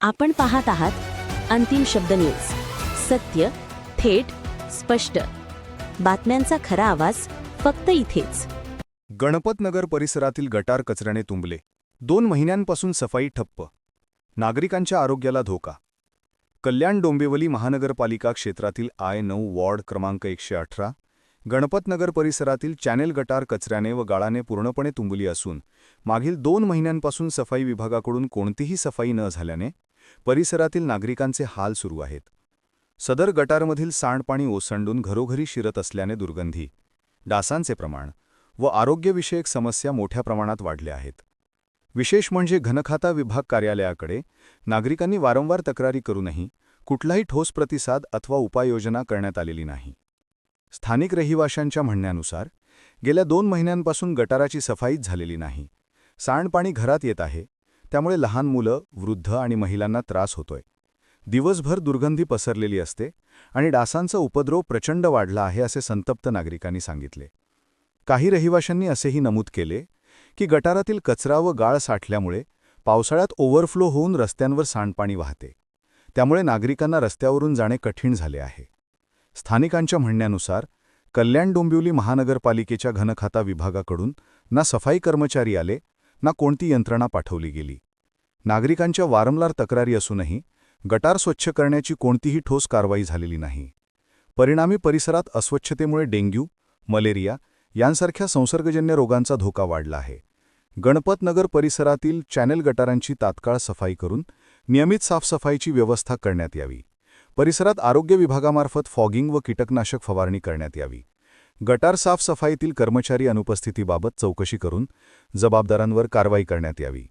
आपण पाहत आहात अंतिम शब्द न्यूज सत्य थेट स्पष्ट. बातम्यांचा खरा आवाज फक्त इथेच. गणपतनगर परिसरातील गटार कचऱ्याने तुंबले. दोन महिन्यांपासून सफाई ठप्प. नागरिकांच्या आरोग्याला धोका. कल्याण डोंबिवली महानगरपालिका क्षेत्रातील आय नऊ वॉर्ड क्रमांक एकशे अठरा गणपतनगर परिसरातील चॅनेल गटार कचऱ्याने व गाळाने पूर्णपणे तुंबली असून मागील दोन महिन्यांपासून सफाई विभागाकडून कोणतीही सफाई न झाल्याने परिसरातील नागरिकांचे हाल सुरू आहेत. सदर गटारमधील सांडपाणी ओसंडून घरोघरी शिरत असल्याने दुर्गंधी डासांचे प्रमाण व आरोग्यविषयक समस्या मोठ्या प्रमाणात वाढल्या आहेत. विशेष म्हणजे घनखाता विभाग कार्यालयाकडे नागरिकांनी वारंवार तक्रारी करूनही कुठलाही ठोस प्रतिसाद अथवा उपाययोजना करण्यात आलेली नाही. स्थानिक रहिवाशांच्या म्हणण्यानुसार गेल्या दोन महिन्यांपासून गटाराची सफाईच झालेली नाही. सांडपाणी घरात येत आहे त्यामुळे लहान मुलं वृद्ध आणि महिलांना त्रास होतोय. दिवसभर दुर्गंधी पसरलेली असते आणि डासांचा उपद्रव प्रचंड वाढला आहे असे संतप्त नागरिकांनी सांगितले. काही रहिवाशांनी असेही नमूद केले की गटारातील कचरा व गाळ साठल्यामुळे पावसाळ्यात ओव्हरफ्लो होऊन रस्त्यांवर सांडपाणी वाहते. त्यामुळे नागरिकांना रस्त्यावरून जाणे कठीण झाले आहे. स्थानिकांच्या म्हणण्यानुसार कल्याण डोंबिवली महानगरपालिकेच्या घनखाता विभागाकडून ना सफाई कर्मचारी आले ना कोणती यंत्रणा पाठवली गेली. नागरिकांच्या वारंवार तक्रारी असूनही गटार स्वच्छ करण्याची कोणतीही ठोस कारवाई झालेली नाही. परिणामी परिसरात अस्वच्छतेमुळे डेंग्यू मलेरिया यांसारख्या संसर्गजन्य रोगांचा धोका वाढला आहे. गणपतनगर परिसरातील चॅनेल गटारांची तात्काळ सफाई करून नियमित साफसफाईची व्यवस्था करण्यात यावी. परिसरात आरोग्य विभागामार्फत फॉगिंग व कीटकनाशक फवारणी करण्यात यावी. गटार साफसफाईतील कर्मचारी अनुपस्थितीबाबत चौकशी करून जबाबदारांवर कारवाई करण्यात यावी.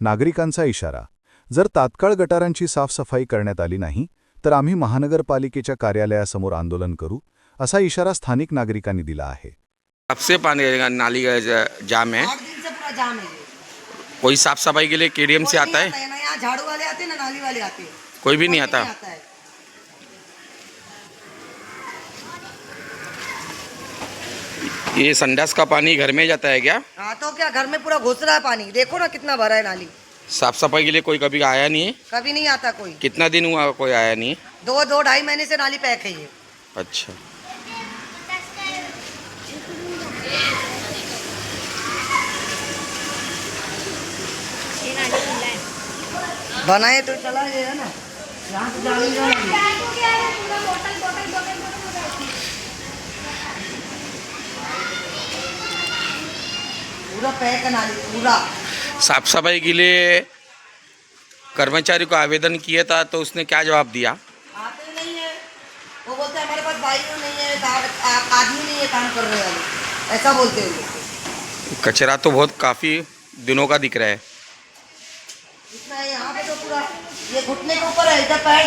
नागरिकांचा इशारा. जर तात्काळ गटारांची साफसफाई करण्यात आली नाही तर आम्ही महानगरपालिकेच्या कार्यालयासमोर आंदोलन करू असा इशारा स्थानिक नागरिकांनी दिला आहे. कब से पानी नाली का जाम है? आठ दिन से पूरा जाम है ये। कोई साफ सफाई के लिए केडीएम से कोई आता नहीं है ना यहाँ झाड़ू वाले आते हैं ना नाली वाले आते हैं। कोई भी नहीं आता है। ये संडास का पानी घर में जाता है क्या? हाँ तो क्या घर में पूरा घुस रहा है पानी? देखो ना कितना भरा है नाली। साफ़ सफ़ाई के लिए कोई कभी आया नहीं है? कभी नहीं आता कोई। कितना दिन हुआ कोई आया नहीं? दो दो ढाई महीने से नाली पैक है ये। अच्छा। बनाए तो चला ये है ना यहाँ से जाने जाना पूरा पैक नाली पूरा। साफ़ सफ़ाई के लिए कर्मचारी को आवेदन किया था तो उसने क्या जवाब दिया? आते नहीं है। वो बोलते हमारे पास भाइयों नहीं है आदमी नहीं है काम करने वाले। ऐसा बोलते हैं। कचरा तो बहुत काफ़ी दिनों का दिख रहा है। इतना यहाँ पे तो पूरा ये घुटने के ऊपर है इधर पैर